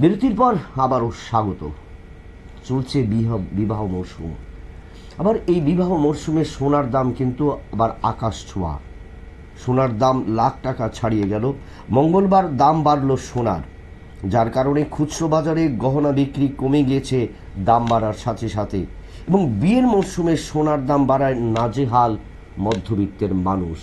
বিরতির পর আবারও স্বাগত। চলছে বিবাহ বিবাহ মরশুম। আবার এই বিবাহ মরশুমে সোনার দাম কিন্তু আবার আকাশ ছোঁয়া। সোনার দাম লাখ টাকা ছাড়িয়ে গেল। মঙ্গলবার দাম বাড়ল সোনার। যার কারণে খুচরো বাজারে গহনা বিক্রি কমে গিয়েছে দাম বাড়ার সাথে সাথে। এবং বিয়ের মরশুমে সোনার দাম বাড়ায় নাজেহাল মধ্যবিত্তের মানুষ।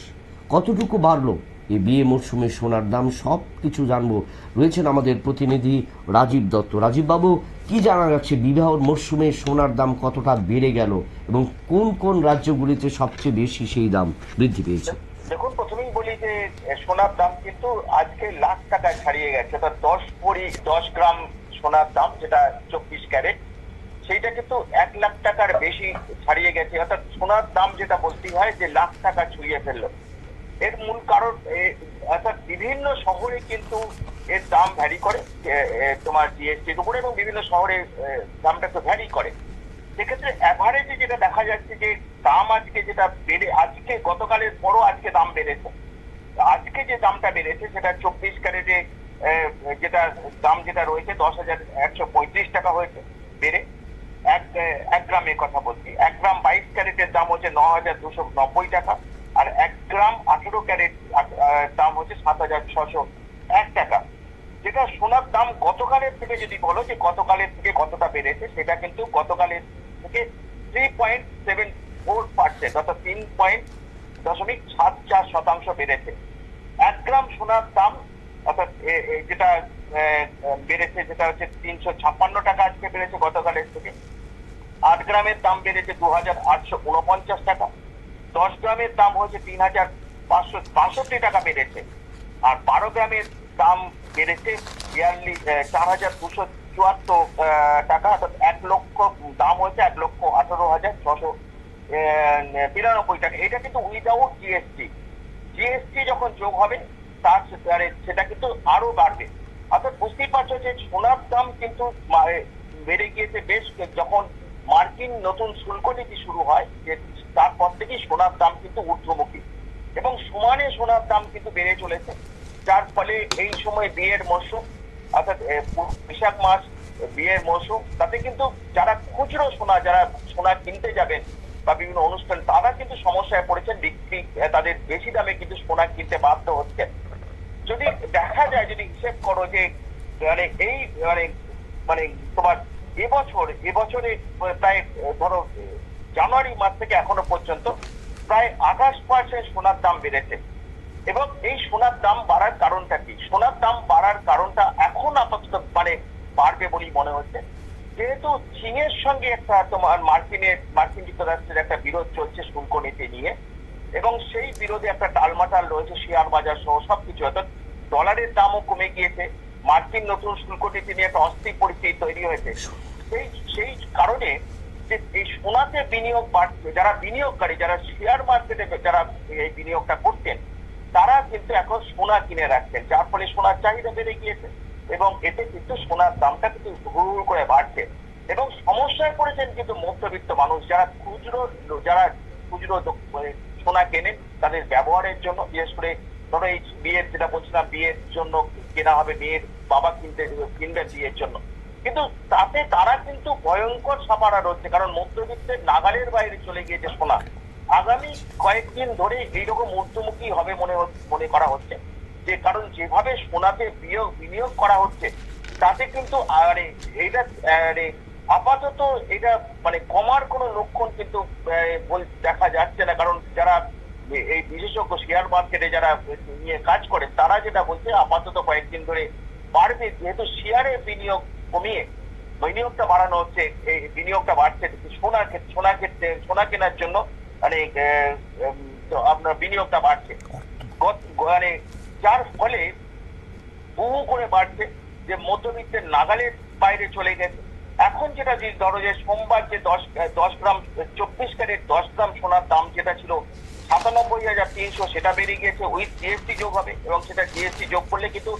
কতটুকু বাড়লো? এই বিয়ে মরশুমে সোনার দাম সব কিছু জানব। রয়েছেন আমাদের প্রতিনিধি রাজীব দত্ত। রাজীব বাবু, কি জানা যাচ্ছে বিবাহ মরশুমে সোনার দাম কতটা বেড়ে গেল এবং কোন কোন রাজ্যগুলিতে সবচেয়ে বেশি সেই দাম বৃদ্ধি পেয়েছে? দেখুন, প্রথমেই বলি যে সোনার দাম কিন্তু আজকে লাখ টাকায় ছাড়িয়ে গেছে। অর্থাৎ দশ ভরি দশ গ্রাম সোনার দাম যেটা চব্বিশ ক্যারেট, সেইটা কিন্তু এক লাখ টাকার বেশি ছাড়িয়ে গেছে। অর্থাৎ সোনার দাম যেটা বলতে হয় যে, লাখ টাকা ছুঁয়ে ফেলল। এর মূল কারণ অর্থাৎ বিভিন্ন শহরে কিন্তু এর দাম ভ্যারি করে তোমার জিএসটির উপরে এবং বিভিন্ন শহরে দামটা তো ভ্যারি করে। সেক্ষেত্রে অ্যাভারেজে যেটা দেখা যাচ্ছে যে দাম আজকে যেটা বেড়ে, আজকে, গতকালের পরও আজকে দাম বেড়েছে। আজকে যে দামটা বেড়েছে সেটা চব্বিশ ক্যারেটে যেটা দাম যেটা রয়েছে দশ হাজার একশো পঁয়ত্রিশ টাকা হয়েছে, বেড়ে। এক এক গ্রামের কথা বলছি। এক গ্রাম বাইশ ক্যারেটের দাম হচ্ছে ন হাজার দুশো নব্বই টাকা। আর এক গ্রাম আঠেরো ক্যারেট দাম হচ্ছে সাত হাজার ছশো এক টাকা। যেটা সোনার দাম গতকালের থেকে যদি বলো যে গতকালের থেকে কতটা বেড়েছে, সেটা কিন্তু গতকালের থেকে three point seven four percent অর্থাৎ তিন পয়েন্ট দশমিক সাত চার শতাংশ বেড়েছে। এক গ্রাম সোনার দাম অর্থাৎ যেটা বেড়েছে, যেটা হচ্ছে তিনশো ছাপ্পান্ন টাকা আজকে বেড়েছে গতকালের থেকে। আট গ্রামের দাম বেড়েছে দু হাজার আটশো উনপঞ্চাশ টাকা। দশ গ্রামের দাম হয়েছে তিন হাজার পাঁচশো বাষট্টি টাকা বেড়েছে। আর বারো গ্রামের দাম বেড়েছে ইয়ারলি চার হাজার দুশো চুয়াত্তর টাকা, অর্থাৎ এক লক্ষ, দাম হয়েছে এক লক্ষ আঠারো হাজার ছশো বিরানব্বই টাকা। এটা কিন্তু উইদাউট জিএসটি জিএসটি যখন যোগ হবে, তার সেটা কিন্তু আরও বাড়বে। অর্থাৎ বুঝতেই পারছ যে সোনার দাম কিন্তু বেড়ে গিয়েছে। বেশ, যখন মার্কিন নতুন শুল্ক নীতি শুরু হয়, যে তারপর থেকেই সোনার দাম কিন্তু ঊর্ধ্বমুখী। এবং সমানে সোনার দাম কিন্তু বেড়ে চলেছে। যার ফলে এই সময় বিয়ের মরশুম, অর্থাৎ বৈশাখ মাস, বিয়ের মরশুম, তাতে কিন্তু যারা খুচরো সোনা, যারা সোনা কিনতে যাবেন বা বিভিন্ন অনুষ্ঠান, তারা কিন্তু সমস্যায় পড়েছেন। বিক্রি তাদের বেশি দামে কিন্তু সোনা কিনতে বাধ্য হচ্ছে যদি দেখা যায়, যদি হিসেব করো যে মানে এই মানে মানে তোমার এবছর, এবছরে প্রায়, ধরো জানুয়ারি মাস থেকে এখনও পর্যন্ত প্রায় আঠাশ পার্সেন্ট সোনার দাম বেড়েছে। এবং এই সোনার দাম বাড়ার কারণটা কি? সোনার দাম বাড়ার কারণটা এখন আপাতত মানে বাড়বে বলেই মনে হচ্ছে। যেহেতু চীনের সঙ্গে একটা তোমার মার্কিনের, মার্কিন যুক্তরাষ্ট্রের একটা বিরোধ চলছে শুল্ক নীতি নিয়ে, এবং সেই বিরোধে একটা টালমাটাল রয়েছে শেয়ার বাজার সহ সবকিছু। অর্থাৎ ডলারের দামও কমে গিয়েছে, মার্কিন নতুন শুল্ক নীতি নিয়ে একটা অস্থির পরিস্থিতি তৈরি হয়েছে। সেই সেই কারণে যে এই সোনাতে বিনিয়োগ বাড়ছে, যারা বিনিয়োগকারী, যারা শেয়ার মার্কেটে যারা এই বিনিয়োগটা করতেন তারা কিন্তু এখন সোনা কিনে রাখছেন, যার ফলে সোনার চাহিদা বেড়ে গিয়েছে এবং এতে কিন্তু সোনার দামটা কিন্তু হুড় করে বাড়ছে। এবং সমস্যায় পড়েছেন কিন্তু মধ্যবিত্ত মানুষ, যারা খুচরো যারা খুচরো সোনা কেনেন, তাদের ব্যবহারের জন্য, বিশেষ করে ধরো এই বিয়ের যেটা বলছিলাম, বিয়ের জন্য কেনা হবে, মেয়ের বাবা কিনতে, কিনবেন বিয়ের জন্য। কিন্তু তাতে তারা কিন্তু ভয়ঙ্কর সাপাড়া রয়েছে, কারণ মধ্যবিত্তের নাগালের বাইরে চলে গিয়েছে সোনা। আগামী কয়েকদিন ধরে এইরকম ঊর্ধ্বমুখী হবে মনে মনে করা হচ্ছে। যে কারণ যেভাবে সোনাতে বিনিয়োগ বিনিয়োগ করা হচ্ছে, তাতে কিন্তু আরে আরে, আপাতত এটা মানে কমার কোনো লক্ষণ কিন্তু দেখা যাচ্ছে না। কারণ যারা এই বিশেষজ্ঞ শেয়ার মার্কেটে যারা নিয়ে কাজ করে, তারা যেটা বলছে, আপাতত কয়েকদিন ধরে বাড়বে। যেহেতু শেয়ারে বিনিয়োগ কমিয়ে বিনিয়োগটা বাড়ানো হচ্ছে, এই বিনিয়োগটা বাড়ছে। সোনার ক্ষেত্রে সোনা ক্ষেত্রে, সোনা কেনার জন্য মানে আপনার বিনিয়োগটা বাড়ছে। মানে যার ফলে বহু করে বাড়ছে যে মধ্যবিত্তের নাগালের বাইরে চলে গেছে। এখন যেটা যে ধরো যে সোমবার যে দশ দশ গ্রাম, চব্বিশ ক্যারেট দশ গ্রাম সোনার দাম যেটা ছিল সাতানব্বই হাজার তিনশো, সেটা বেড়ে গিয়েছে উইথ জিএসটি যোগ হবে এবং সেটা জিএসটি যোগ করলে কিন্তু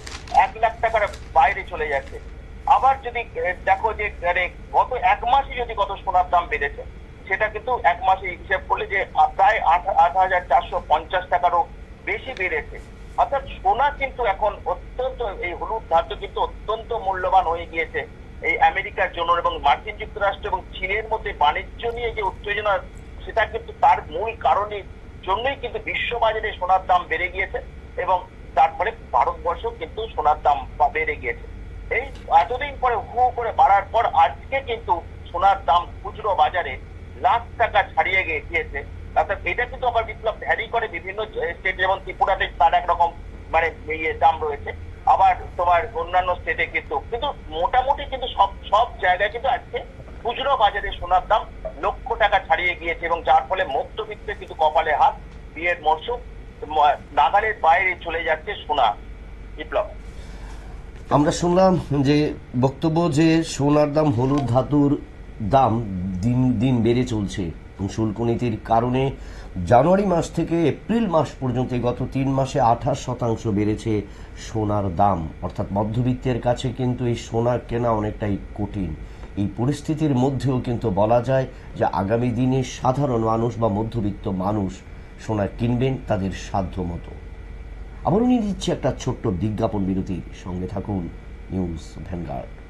এক লাখ টাকার বাইরে চলে যাচ্ছে। আবার যদি দেখো যে মানে গত এক মাসে যদি কত সোনার দাম বেড়েছে, সেটা কিন্তু এক মাসে হিসেব করলে যে প্রায় আট আট হাজার চারশো পঞ্চাশ টাকারও বেশি বেড়েছে। অর্থাৎ সোনা কিন্তু এখন অত্যন্ত, এই হলুদ ধাতু কিন্তু অত্যন্ত মূল্যবান হয়ে গিয়েছে। এই আমেরিকার জন্য এবং মার্কিন যুক্তরাষ্ট্র এবং চীনের মধ্যে বাণিজ্য নিয়ে যে উত্তেজনা, সেটা কিন্তু তার মূল কারণের জন্যই কিন্তু বিশ্ববাজারে সোনার দাম বেড়ে গিয়েছে এবং তারপরে ভারতবর্ষ কিন্তু সোনার দাম বেড়ে গিয়েছে। এই এতদিন পরে হু করে বাড়ার পর আজকে কিন্তু সোনার দাম খুচরো বাজারে লাখ টাকা ছাড়িয়ে গিয়ে- গিয়েছে। অর্থাৎ এটা কিন্তু আবার বিপ্লব ভ্যারি করে বিভিন্ন স্টেট যেমন ত্রিপুরাতে তার একরকম মানে ইয়ে দাম রয়েছে। আবার তোমার অন্যান্য স্টেটে কিন্তু কিন্তু মোটামুটি কিন্তু সব সব জায়গায় কিন্তু আজকে খুচরো বাজারে সোনার দাম লক্ষ টাকা ছাড়িয়ে গিয়েছে এবং যার ফলে মধ্যবিত্তে কিন্তু কপালে হাত, বিয়ের মরশুম নাগালের বাইরে চলে যাচ্ছে সোনা বিপ্লব। আমরা শুনলাম যে বক্তব্য যে সোনার দাম, হলুদ ধাতুর দাম দিন দিন বেড়ে চলছে শুল্ক নীতির কারণে জানুয়ারি মাস থেকে এপ্রিল মাস পর্যন্ত গত তিন মাসে আঠাশ শতাংশ বেড়েছে সোনার দাম। অর্থাৎ মধ্যবিত্তের কাছে কিন্তু এই সোনা কেনা অনেকটাই কঠিন। এই পরিস্থিতির মধ্যেও কিন্তু বলা যায় যে আগামী দিনে সাধারণ মানুষ বা মধ্যবিত্ত মানুষ সোনা কিনবেন তাদের সাধ্য মতো আবারও নিয়ে দিচ্ছি একটা ছোট্ট বিজ্ঞাপন বিরতির সঙ্গে থাকুন নিউজ ভ্যানগার্ড।